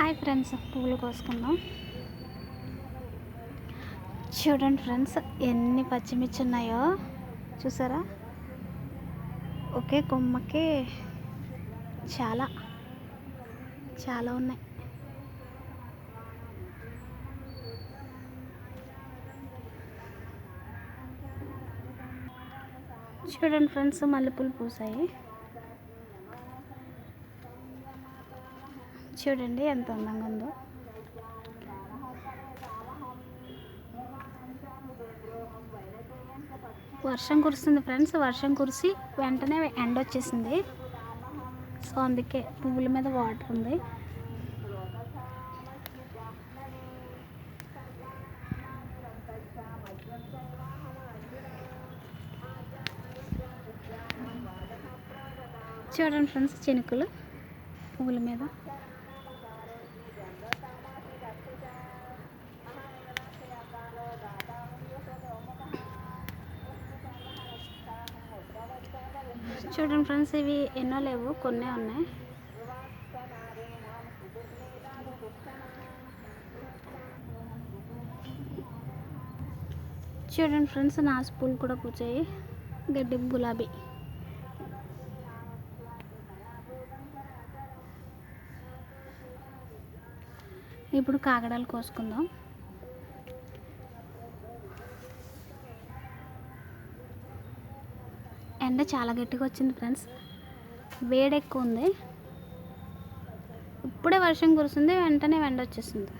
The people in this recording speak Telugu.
హాయ్ ఫ్రెండ్స్ పువ్వులు కోసుకుందాం. చూడండి ఫ్రెండ్స్ ఎన్ని పచ్చిమిర్చి ఉన్నాయో చూసారా? ఒకే కొమ్మకి చాలా చాలా ఉన్నాయి. చూడండి ఫ్రెండ్స్ మల్లెపూలు పూసాయి. చూడండి ఎంత అందంగా ఉందో. వర్షం కురుస్తుంది ఫ్రెండ్స్ వర్షం కురిసి వెంటనే ఎండ వచ్చేసింది. సో అందుకే పువ్వుల మీద వాటర్ ఉంది. చూడండి ఫ్రెండ్స్ చినుకులు పువ్వుల మీద. చూడండి ఫ్రెండ్స్ ఇవి ఎన్నో లేవు కొన్నే ఉన్నాయి. చూడండి ఫ్రెండ్స్ నా పూలు కూడా పూచాయి. గడ్డి గులాబీ. ఇప్పుడు కాగడాలు కోసుకుందాం. ఎండ చాలా గట్టిగా వచ్చింది ఫ్రెండ్స్. వేడెక్కువ ఉంది ఇప్పుడే వర్షం కురుస్తుంది వెంటనే ఎండ వచ్చేస్తుంది